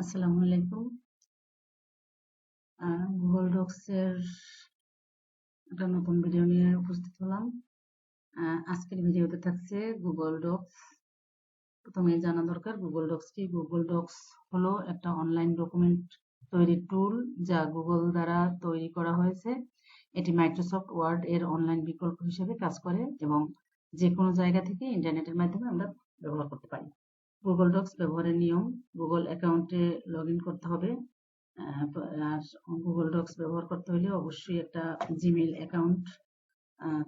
আসসালামু আলাইকুম। Google docs এর একটা নতুন ভিডিও নিয়ে উপস্থিত হলাম। আজকের ভিডিওতে থাকছে গুগল ডক্স। প্রথমে জানা দরকার, গুগল ডক্স কি? গুগল ডক্স হলো একটা অনলাইন ডকুমেন্ট তৈরির টুল যা গুগল দ্বারা তৈরি করা হয়েছে। এটি মাইক্রোসফট ওয়ার্ড এর অনলাইন বিকল্প হিসেবে কাজ করে এবং যে কোনো জায়গা থেকে ইন্টারনেটের মাধ্যমে আমরা ব্যবহার করতে পারি। গুগল ডক্স ব্যবহারের নিয়ম গুগল অ্যাকাউন্টে লগ করতে হবে। আর গুগল ডক্স ব্যবহার করতে হলে অবশ্যই একটা জিমেইল অ্যাকাউন্ট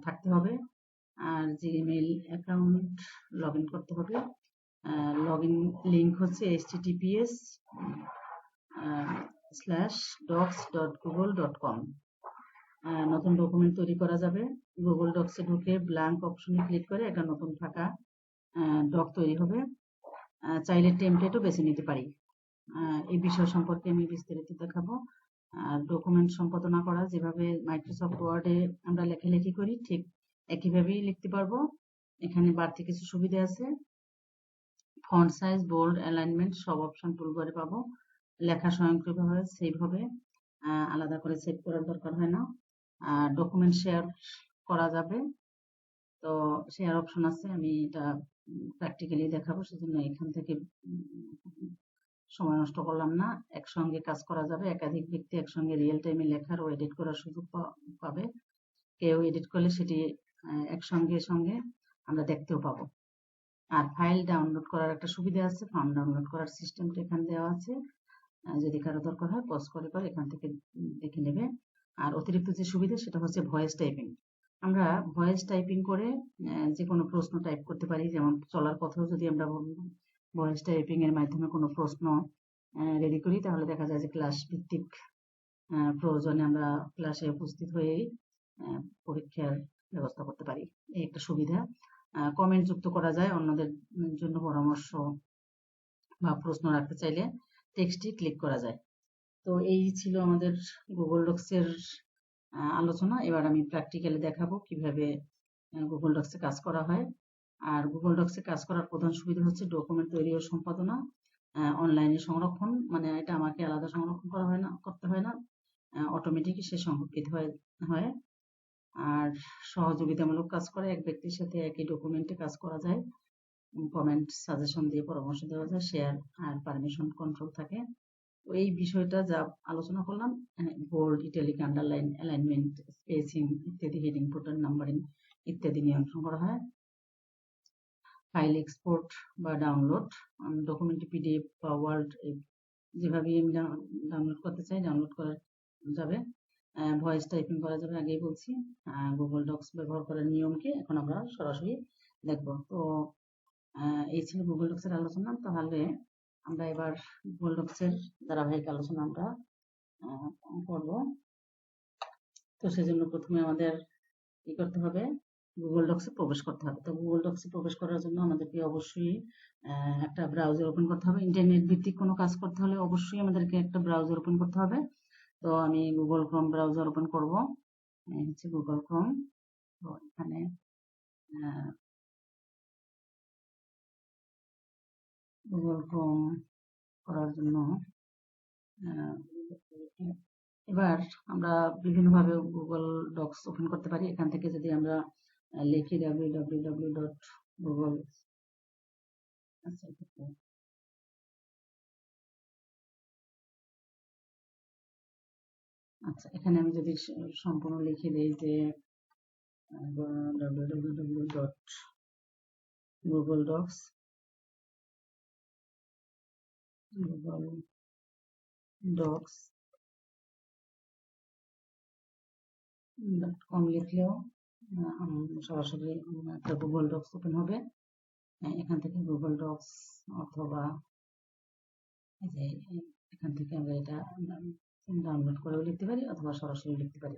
থাকতে হবে। আর জিমেইল অ্যাকাউন্ট লগ করতে হবে। লগ ইন লিঙ্ক হচ্ছে https slash docs dot Google dot com নতুন ডকুমেন্ট তৈরি করা যাবে। গুগল ডক্সে ঢুকে ব্ল্যাঙ্ক অপশনে ক্লিক করে একটা নতুন থাকা ডক তৈরি হবে। চাইলে টেমপ্লেটও বেছে নিতে পারি। এই বিষয় সম্পর্কে আমি বিস্তারিত দেখাবো। আর ডকুমেন্ট সম্পাদনা করা, যেভাবে মাইক্রোসফট ওয়ার্ডে আমরা লেখালেখি করি, ঠিক একইভাবেই লিখতে পারব। এখানে বাড়তি কিছু সুবিধা আছে। ফন্ট সাইজ বোল্ড অ্যালাইনমেন্ট সব অপশন টুলবারে পাবো। লেখা স্বয়ংক্রিয়ভাবে সেভ হবে। আলাদা করে সেভ করার দরকার হয় না। আর ডকুমেন্ট শেয়ার করা যাবে। তো শেয়ার অপশন আছে, আমি এটা প্র্যাকটিক্যালি দেখাবো, সেজন্য এখান থেকে, সময় নষ্ট করলাম না। একসঙ্গে কাজ করা যাবে, একাধিক ব্যক্তি একসঙ্গে রিয়েল টাইমে লেখার ও এডিট করার সুযোগ পাবে। কেউ এডিট করলে সেটি একসঙ্গে সঙ্গে আমরা দেখতেও পাবো। আর ফাইল ডাউনলোড করার একটা সুবিধা আছে ফর্ম ডাউনলোড করার সিস্টেমটা এখানে দেওয়া আছে। যদি কারও দরকার হয় পজ করে পর এখান থেকে দেখে নেবে। আর অতিরিক্ত যে সুবিধা, সেটা হচ্ছে ভয়েস টাইপিং আমরা ভয়েস টাইপিং করে যে কোনো প্রশ্ন টাইপ করতে পারি। যেমন চলার পথেও যদি আমরা ভয়েস টাইপিং এর মাধ্যমে কোনো প্রশ্ন রেডি করি, তাহলে দেখা যায় যে ক্লাস ভিত্তিক প্রয়োজনে আমরা ক্লাসে উপস্থিত হয়েই পরীক্ষার ব্যবস্থা করতে পারি। এই একটা সুবিধা। কমেন্ট যুক্ত করা যায় অন্যদের জন্য পরামর্শ বা প্রশ্ন রাখতে চাইলে টেক্সটটি ক্লিক করা যায়। তো এই ছিল আমাদের গুগল ডক্সের আলোচনা। এবার আমি প্র্যাকটিক্যালি দেখাবো কীভাবে গুগল ডক্সে কাজ করা হয়। আর গুগল ডক্সে কাজ করার প্রধান সুবিধা হচ্ছে ডকুমেন্ট তৈরি ও সম্পাদনা অনলাইনে সংরক্ষণ। মানে এটা আমাকে আলাদা সংরক্ষণ করা হয় না, করতে হয় না। অটোমেটিক সে সংরক্ষিত হয় আর সহযোগিতামূলক কাজ করে। এক ব্যক্তির সাথে একই ডকুমেন্টে কাজ করা যায়। কমেন্ট সাজেশন দিয়ে পরামর্শ দেওয়া যায় শেয়ার আর পারমিশন কন্ট্রোল থাকে। এই বিষয়টা যা আলোচনা করলাম bold italic underline alignment spacing ইত্যাদি হেডিং ফুটার নাম্বারিং ইত্যাদি নিয়ন্ত্রণ করা হয়। ফাইল এক্সপোর্ট বা ডাউনলোড ডকুমেন্ট পিডিএফ বা ওয়ার্ড যেভাবে আমি ডাউনলোড করতে চাই ডাউনলোড করা যাবে। ভয়েস টাইপিং করা যাবে, আগেই বলছি। গুগল ডক্স ব্যবহার করার নিয়মকে এখন আমরা সরাসরি দেখব। তো এই ছিল গুগল ডক্সের আলোচনা। তাহলে আমরা এবার গুগল ডক্সের ধারাবাহিক আলোচনা আমরা করব। তো সেজন্য প্রথমে আমাদের কি করতে হবে গুগল ডক্সে প্রবেশ করতে হবে। তো গুগল ডক্সে প্রবেশ করার জন্য আমাদেরকে অবশ্যই একটা ব্রাউজার ওপেন করতে হবে। ইন্টারনেট ভিত্তিক কোনো কাজ করতে হলে অবশ্যই আমাদেরকে একটা ব্রাউজার ওপেন করতে হবে। তো আমি গুগল ক্রোম ব্রাউজার ওপেন করব। হচ্ছে গুগল ক্রোম তো এখানে গুগল ক্রোম করার জন্য এবার আমরা বিভিন্নভাবে গুগল ডক্স ওপেন করতে পারি। এখান থেকে যদি আমরা লিখি W W W dot Google আচ্ছা এখানে আমি যদি সম্পূর্ণ লিখে দিই যে W W W dot Google docs docs dot com লিখলেও সরাসরি একটা গুগল ডক্স ওপেন হবে। এখান থেকে গুগল ডক্স অথবা এখান থেকে আমরা এটা ডাউনলোড করেও লিখতে পারি অথবা সরাসরি লিখতে পারি।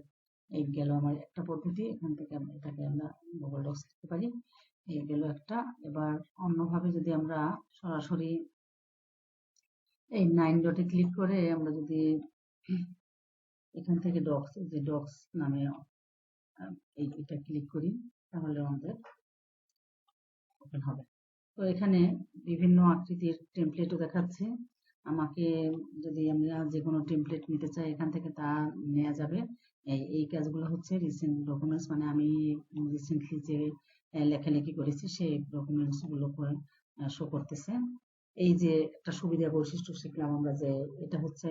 এই গেল আমার একটা পদ্ধতি, এখান থেকে এটাকে আমরা গুগল ডক্স লিখতে পারি। এই গেল একটা। এবার অন্যভাবে যদি আমরা সরাসরি এই নাইন ডটে ক্লিক করে আমরা যদি এখান থেকে ডক্স যে ডক্স নামে এইটা ক্লিক করি, তাহলে আমাদের ওপেন হবে। তো এখানে বিভিন্ন আকৃতির টেমপ্লেটও দেখাচ্ছে। আমাকে যদি আমরা যে কোনো টেমপ্লেট নিতে চাই, এখান থেকে তা নেওয়া যাবে। এই এই কাজগুলো হচ্ছে রিসেন্ট ডকুমেন্টস মানে আমি রিসেন্টলি যে লেখালেখি করেছি, সেই ডকুমেন্টসগুলো শো করতেছে। এই যে একটা সুবিধা বৈশিষ্ট্য শিখলাম আমরা যে এটা হচ্ছে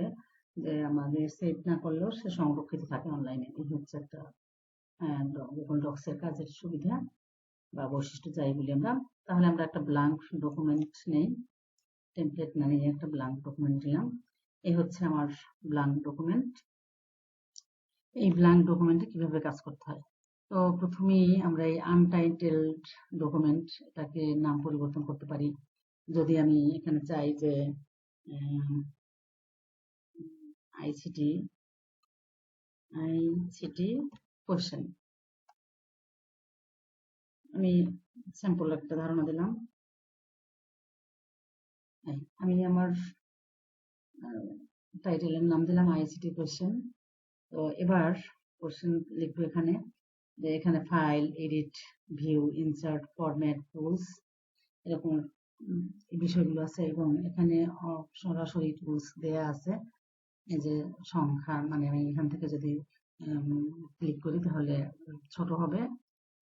যে আমাদের সেভ না করলেও সে সংরক্ষিত থাকে অনলাইনে এই হচ্ছে একটা গুগল ডক্স এর কাজের সুবিধা বা বৈশিষ্ট্য যাই বলি আমরা। তাহলে আমরা একটা ব্লাঙ্ক ডকুমেন্ট নেই টেমপ্লেট না নিয়ে একটা ব্লাঙ্ক ডকুমেন্ট নিলাম। এই হচ্ছে আমার ব্লাঙ্ক ডকুমেন্ট এই ব্লাঙ্ক ডকুমেন্টে কীভাবে কাজ করতে হয়? তো প্রথমেই আমরা এই আনটাইটেলড ডকুমেন্ট এটাকে নাম পরিবর্তন করতে পারি। যদি আমি এখানে চাই যে আইসিটি আইসিটি কোশ্চেন আমি স্যাম্পল একটা ধারণা দিলাম। আমি আমার টাইটেলের নাম দিলাম আইসিটি কোশ্চেন তো এবার কোশ্চেন লিখব এখানে, যে এখানে file edit view insert format tools এরকম বিষয়গুলো আছে এবং এখানে সরাসরি টুলস দেয়া আছে। এই যে সংখ্যা মানে আমি এখান থেকে যদি ক্লিক করি তাহলে ছোট হবে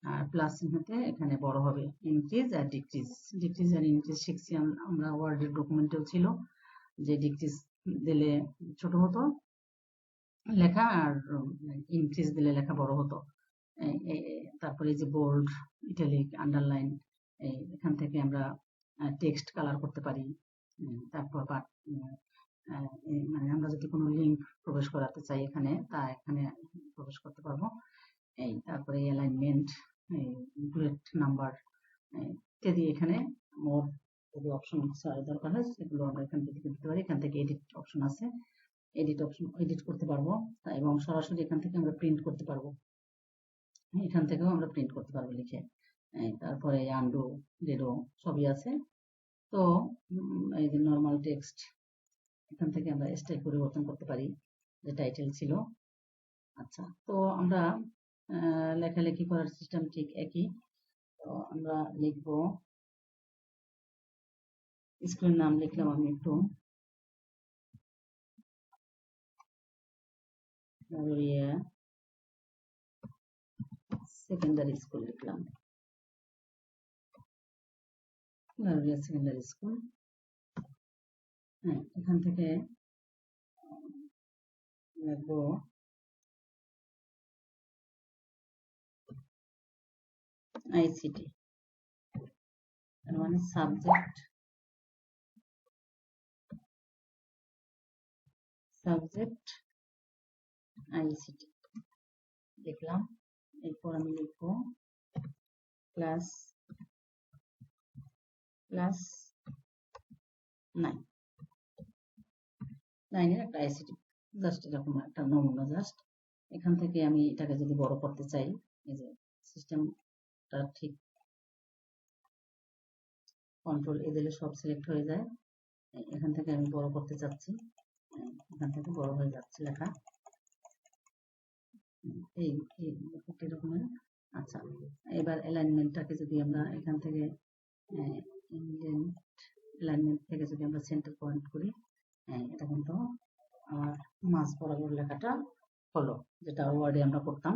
আর প্লাস চিহ্নতে এখানে বড় হবে ইনক্রিজ আর ডিক্রিজ ডিক্রিজ আর ইনক্রিজ শিখছি আমরা ওয়ার্ডের ডকুমেন্টেও ছিল যে ডিক্রিজ দিলে ছোট হতো, লেখা আর ইনক্রিজ দিলে লেখা বড় হতো। তারপরে যে বোল্ড ইটালিক আন্ডারলাইন এখান থেকে আমরা টেক্সট কালার করতে পারি তারপর মানে আমরা যদি কোনো লিঙ্ক প্রবেশ করাতে চাই এখানে, তা এখানে প্রবেশ করতে পারব। এই, তারপরে অ্যালাইনমেন্ট বুলেট নাম্বার ইত্যাদি এখানে মোর যদি অপশন দরকার হয়, সেগুলো আমরা এখান থেকে দিতে পারি। এখান থেকে এডিট অপশন আছে। এডিট অপশন এডিট করতে পারব। এবং সরাসরি এখান থেকে আমরা প্রিন্ট করতে পারব। এখান থেকেও আমরা প্রিন্ট করতে পারব লিখে। তারপরে আন্ডু ডেডো সবই আছে। তো এই যে নর্মাল টেক্সট এখান থেকে আমরা স্টাইল পরিবর্তন করতে পারি, যে টাইটেল ছিল। আচ্ছা তো আমরা লেখালেখি করার সিস্টেম ঠিক একই। তো আমরা লিখব স্কুলের নাম লিখলাম আমি একটু। সেকেন্ডারি স্কুল লিখলাম। সেকেন্ডারি স্কুল হ্যাঁ এখান থেকে লিখব আইসিটি মানে সাবজেক্ট সাবজেক্ট আইসিটি দেখলাম এরপর আমি লিখব ক্লাস ক্লাস নাইন নাইনের একটা আইসিটি জাস্ট এরকম একটা নমুনা জাস্ট এখান থেকে আমি এটাকে যদি বড় করতে চাই, এই যে সিস্টেমটা ঠিক কন্ট্রোল এ দিলে সব সিলেক্ট হয়ে যায়। এখান থেকে আমি বড় করতে চাচ্ছি। এখান থেকে বড় হয়ে যাচ্ছে লেখা। এই রকমের আচ্ছা এবার অ্যালাইনমেন্টটাকে যদি আমরা এখান থেকে অ্যালাইনমেন্ট থেকে যদি আমরা সেন্টার পয়েন্ট করি এটা কিন্তু আমার মাঝ বরাবর লেখাটা হলো, যেটা ওয়ার্ডে আমরা করতাম।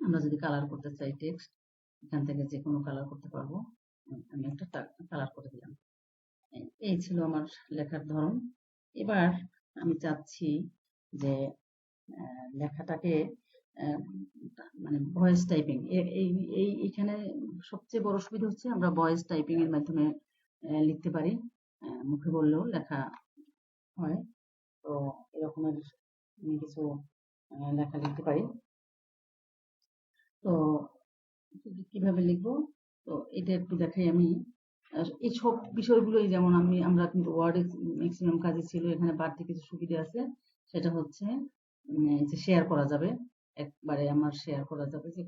আমরা যদি কালার করতে চাই টেক্সট এখান থেকে যে কোনো কালার করতে পারব। আমি একটা কালার করে দিলাম। এই ছিল আমার লেখার ধরন। এবার আমি চাচ্ছি যে লেখাটাকে মানে ভয়েস টাইপিং এই এইখানে সবচেয়ে বড় সুবিধা হচ্ছে আমরা ভয়েস টাইপিং এর মাধ্যমে লিখতে পারি। মুখে বললেও লেখা হয়। তো এরকমের কিছু লেখা লিখতে পারি। তো কীভাবে লিখব? তো এটা একটু দেখাই আমি। এই সব বিষয়গুলোই যেমন আমি, আমরা কিন্তু ওয়ার্ডে ম্যাক্সিমাম কাজে ছিল, এখানে বাড়তি কিছু সুবিধা আছে। সেটা হচ্ছে যে শেয়ার করা যাবে। একবারে আমার শেয়ার করা যাবে যে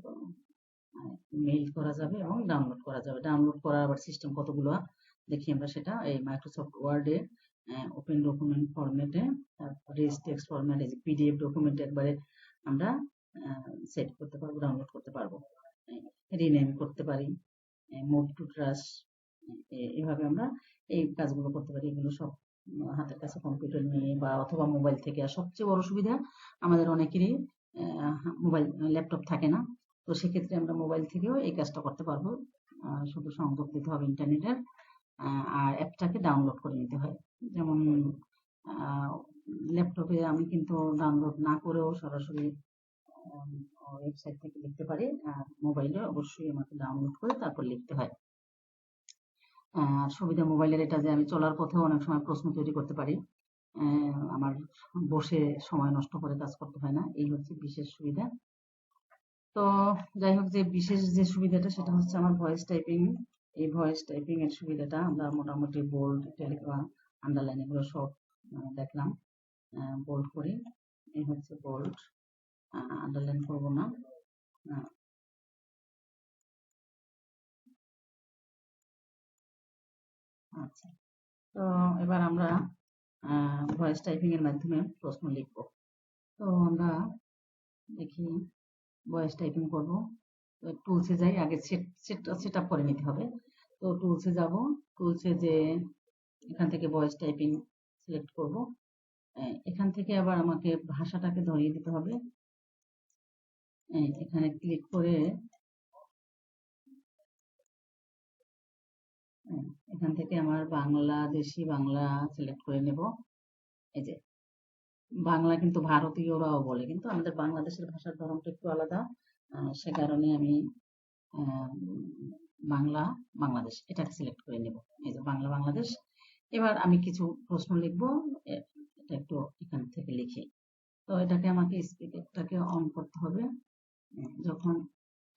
মেইল করা যাবে এবং ডাউনলোড করা যাবে। ডাউনলোড করার আবার সিস্টেম কতগুলো দেখি আমরা সেটা। এই মাইক্রোসফট ওয়ার্ডে ওপেন ডকুমেন্ট ফরম্যাটে তারপরে টেক্সট ফরম্যাটে যে পিডিএফ ডকুমেন্ট একবারে আমরা সেট করতে পারব ডাউনলোড করতে পারব। রিনেম করতে পারি মুভ টু ট্রাস্ট এভাবে আমরা এই কাজগুলো করতে পারি। এগুলো সব হাতের কাছে কম্পিউটার নিয়ে বা অথবা মোবাইল থেকে। আর সবচেয়ে বড় সুবিধা আমাদের অনেকেরই মোবাইল, ল্যাপটপ থাকে না। তো সেক্ষেত্রে আমরা মোবাইল থেকেও এই কাজটা করতে পারব। শুধু সংযোগ দিতে হবে ইন্টারনেটের। আর অ্যাপটাকে ডাউনলোড করে নিতে হয়। যেমন ল্যাপটপে আমি কিন্তু ডাউনলোড না করেও সরাসরি ওয়েবসাইট থেকে লিখতে পারি। আর মোবাইলে অবশ্যই আমাকে ডাউনলোড করে তারপর লিখতে হয়। আর সুবিধা মোবাইলের এটা যে আমি চলার পথেও অনেক সময় প্রশ্ন তৈরি করতে পারি। আমার বসে সময় নষ্ট করে কাজ করতে হয় না। এই হচ্ছে বিশেষ সুবিধা। তো যাই হোক, যে বিশেষ যে সুবিধাটা, সেটা হচ্ছে আমার ভয়েস টাইপিং এই ভয়েস টাইপিং এর সুবিধাটা আমরা মোটামুটি বোল্ড বা আন্ডারলাইন এগুলো সব দেখলাম। বোল্ড করি। এই হচ্ছে বোল্ড আন্ডারলাইন করব না। আচ্ছা। তো এবার আমরা ভয়েস টাইপিং এর মাধ্যমে প্রশ্ন লিখব। তো আমরা দেখি ভয়েস টাইপিং করব। টুলসে যাই, আগে সেট সেট সেট আপ করে নিতে হবে। তো টুলসে যাব। টুলসে যে এখান থেকে ভয়েস টাইপিং সিলেক্ট করব। এখান থেকে আবার আমাকে ভাষাটাকে ধরিয়ে দিতে হবে। এখানে ক্লিক করে এখান থেকে আমার বাংলাদেশি বাংলা সিলেক্ট করে নেব। এই যে, বাংলা কিন্তু ভারতীয়রাও বলে, কিন্তু আমাদের বাংলাদেশের ভাষার ধরনটা একটু আলাদা। সে কারণে আমি বাংলা, বাংলাদেশ এটা সিলেক্ট করে নেব। এই যে, বাংলা, বাংলাদেশ। এবার আমি কিছু প্রশ্ন লিখব এটা একটু এখান থেকে লিখি। তো এটাকে আমাকে স্পিকারটাকে অন করতে হবে। যখন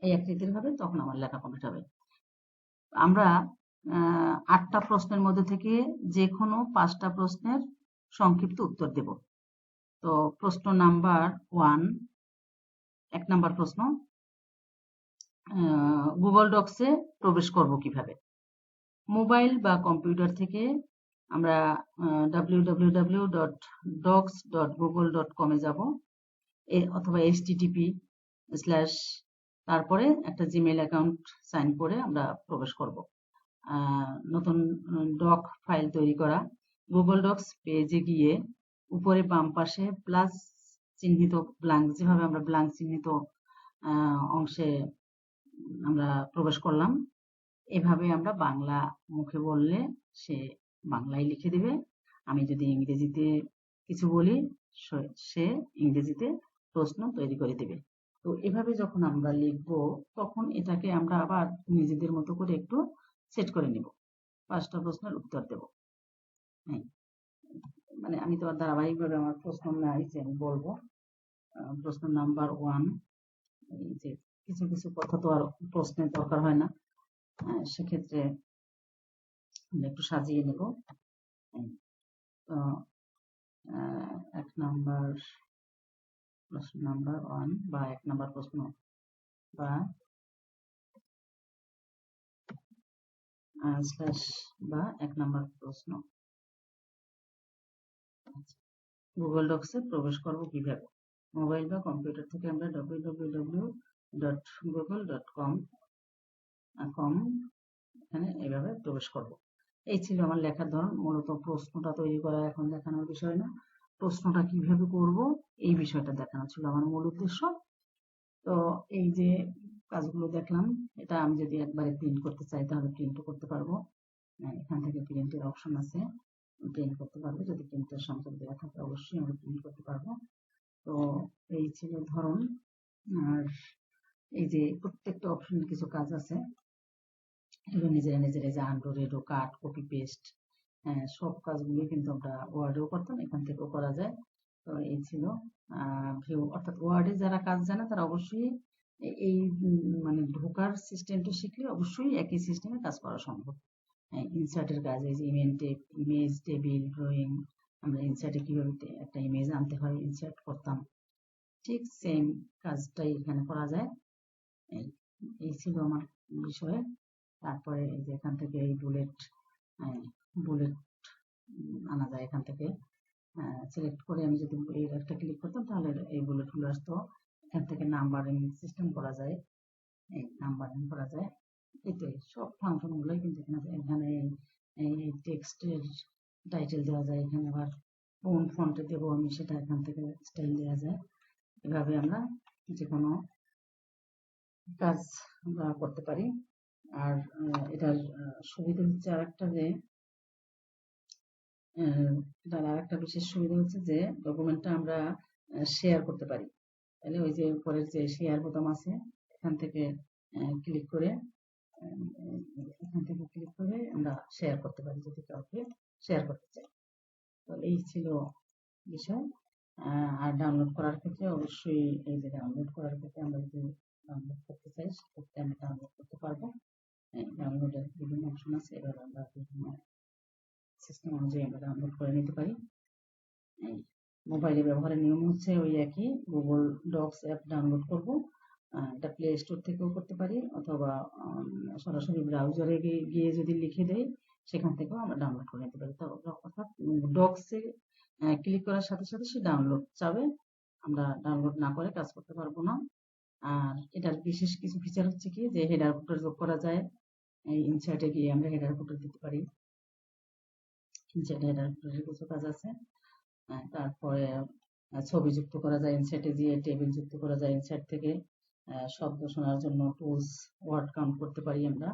এই আকৃতির হবে, তখন আমার লেখা কমপ্লিট হবে। আমরা আটটা প্রশ্নের মধ্যে থেকে যে কোনো পাঁচটা প্রশ্নের সংক্ষিপ্ত উত্তর দেব। তো প্রশ্ন নাম্বার ওয়ান, এক নাম্বার প্রশ্ন গুগল ডক্সে প্রবেশ করব কীভাবে? মোবাইল বা কম্পিউটার থেকে আমরা W W W dot docs dot Google dot কমে যাব অথবা এইচটিটিপি স্ল্যাশ তারপরে একটা জিমেল অ্যাকাউন্ট সাইন করে আমরা প্রবেশ করব। নতুন ডক ফাইল তৈরি করা। গুগল ডক্স পেজে গিয়ে উপরে বাম পাশে প্লাস চিহ্নিত ব্ল্যাঙ্ক যেভাবে আমরা ব্ল্যাঙ্ক চিহ্নিত অংশে আমরা প্রবেশ করলাম, এভাবে আমরা বাংলা মুখে বললে সে বাংলায় লিখে দিবে। আমি যদি ইংরেজিতে কিছু বলি সে ইংরেজিতে প্রশ্ন তৈরি করে দিবে। তো এভাবে যখন আমরা লিখব, তখন এটাকে আমরা আবার নিজেদের মতো করে একটু সেট করে নিব। পাঁচটা প্রশ্নের উত্তর দেব। হ্যাঁ। মানে আমি তো ধারাবাহিকভাবে আমার প্রশ্ন নাই যে আমি বলব। প্রশ্ন নাম্বার ওয়ান যে কিছু কিছু কথা তো আর প্রশ্নের দরকার হয় না। সেক্ষেত্রে আমরা একটু সাজিয়ে নেব। হুম, তো এক নাম্বার প্রশ্ন নাম্বার ওয়ান বা এক নাম্বার প্রশ্ন বা স্ল্যাশ বা এক নাম্বার প্রশ্ন। গুগল ডক্সে প্রবেশ করব কীভাবে? মোবাইল বা কম্পিউটার থেকে আমরা www dot Google dot com com এখানে এইভাবে প্রবেশ করব। এই ছিল আমার লেখার ধরন। মূলত প্রশ্নটা তৈরি করা এখন দেখানোর বিষয় না। প্রশ্নটা কীভাবে করব এই বিষয়টা দেখানো ছিল আমার মূল উদ্দেশ্য। তো এই যে কাজগুলো দেখলাম। এটা আমি যদি একবারে প্রিন্ট করতে চাই তাহলে প্রিন্টও করতে পারব। আহ, এখান থেকে প্রিন্টের অপশন আছে। প্রিন্ট করতে পারব। যদি প্রিন্টের সংযোগ দেওয়া থাকে অবশ্যই আমরা প্রিন্ট করতে পারব। তো এই ছিল ধরন। আর এই যে প্রত্যেকটা অপশনের কিছু কাজ আছে। এগুলো নিজেরা নিজেরা যে undo redo cut copy paste সব কাজগুলো কিন্তু আমরা ওয়ার্ডেও করতাম এখান থেকেও করা যায়। তো এই ছিল ভিউ অর্থাৎ ওয়ার্ডে যারা কাজ জানে তারা অবশ্যই এই মানে ঢোকার সিস্টেমটা শিখলে অবশ্যই একই সিস্টেমে কাজ করা সম্ভব। ইনসার্টের কাজ এই যে ইমেজ ইমেজ টেবিল ড্রয়িং আমরা ইনসার্টে কীভাবে একটা ইমেজ আনতে হয় ইনসার্ট করতাম। ঠিক সেম কাজটাই এখানে করা যায়। এই ছিল আমার বিষয়ে। তারপরে যে এখান থেকে এই বুলেট বুলেট আনা যায় এখান থেকে। সিলেক্ট করে আমি যদি এই একটা ক্লিক করতাম, তাহলে এই বুলেটগুলো আসতো। এখান থেকে নাম্বারিং সিস্টেম করা যায়। এই নাম্বারিং করা যায়। এতে সব ফাংশন গুলোই কিন্তু এখানে। এখানে টেক্সটের টাইটেল দেওয়া যায়, এখানে আবার কোন ফন্টে দেবো আমি সেটা এখান থেকে স্টাইল দেওয়া যায়। এভাবে আমরা যে কোনো কাজ করতে পারি। আর এটার সুবিধা হচ্ছে আর একটা যে এটার আর একটা বিশেষ সুবিধা হচ্ছে যে ডকুমেন্টটা আমরা শেয়ার করতে পারি। তাহলে ওই যে উপরের যে শেয়ার বোতাম আছে, এখান থেকে ক্লিক করে এখান থেকে ক্লিক করে আমরা শেয়ার করতে পারি, যদি কাউকে শেয়ার করতে চাই। তো এই ছিল বিষয়। আর ডাউনলোড করার ক্ষেত্রে অবশ্যই এই যে ডাউনলোড করার ক্ষেত্রে আমরা যদি ডাউনলোড করতে চাই, সেক্ষেত্রে আমরা ডাউনলোড করতে পারব। ডাউনলোডের বিভিন্ন অপশন আছে এভাবে আমরা বিভিন্ন সিস্টেম অনুযায়ী আমরা ডাউনলোড করে নিতে পারি। মোবাইলে ব্যবহারের নিয়ম হচ্ছে ওই একই গুগল ডক্স অ্যাপ ডাউনলোড করব এটা প্লে স্টোর থেকেও করতে পারি, অথবা সরাসরি ব্রাউজারে গিয়ে যদি লিখে দেই, সেখান থেকেও আমরা ডাউনলোড করে নিতে পারি। অর্থাৎ ডক্সে ক্লিক করার সাথে সাথে সে ডাউনলোড চাবে। আমরা ডাউনলোড না করে কাজ করতে পারব না। আর এটার বিশেষ কিছু ফিচার হচ্ছে কি, যে হেডার ফুটার যোগ করা যায়। এই ইনসার্টে গিয়ে আমরা হেডার ফুটার দিতে পারি। ইনসার্টে হেডার ফুটারের কিছু কাজ আছে। তারপরে ছবি যুক্ত করা যায় ইনসার্টে দিয়ে টেবিল যুক্ত করা যায় ইনসার্ট থেকে শব্দ শোনার জন্য টুলস ওয়ার্ড কাউন্ট করতে পারি আমরা,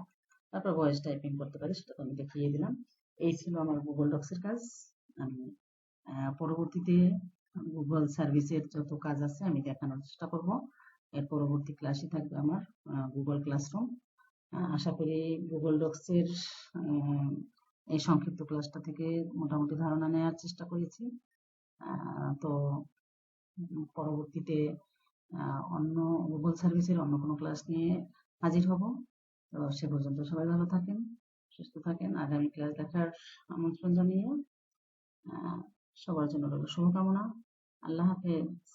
তারপর ভয়েস টাইপিং করতে পারি, সেটা তো আমি দেখিয়ে দিলাম। এই ছিল আমার গুগল ডক্সের কাজ। আমি পরবর্তীতে গুগল সার্ভিসের যত কাজ আছে আমি দেখানোর চেষ্টা করব। এর পরবর্তী ক্লাসে থাকবে আমার গুগল ক্লাসরুম আশা করি গুগল ডক্সের এই সংক্ষিপ্ত ক্লাসটা থেকে মোটামুটি ধারণা নেওয়ার চেষ্টা করেছি। তো পরবর্তীতে অন্য গুগল সার্ভিসের অন্য কোনো ক্লাস নিয়ে হাজির হব। তো সে পর্যন্ত সবাই ভালো থাকেন, সুস্থ থাকেন। আগামী ক্লাস দেখার আমন্ত্রণ জানিয়ে সবার জন্য রইল শুভকামনা। আল্লাহ হাফেজ।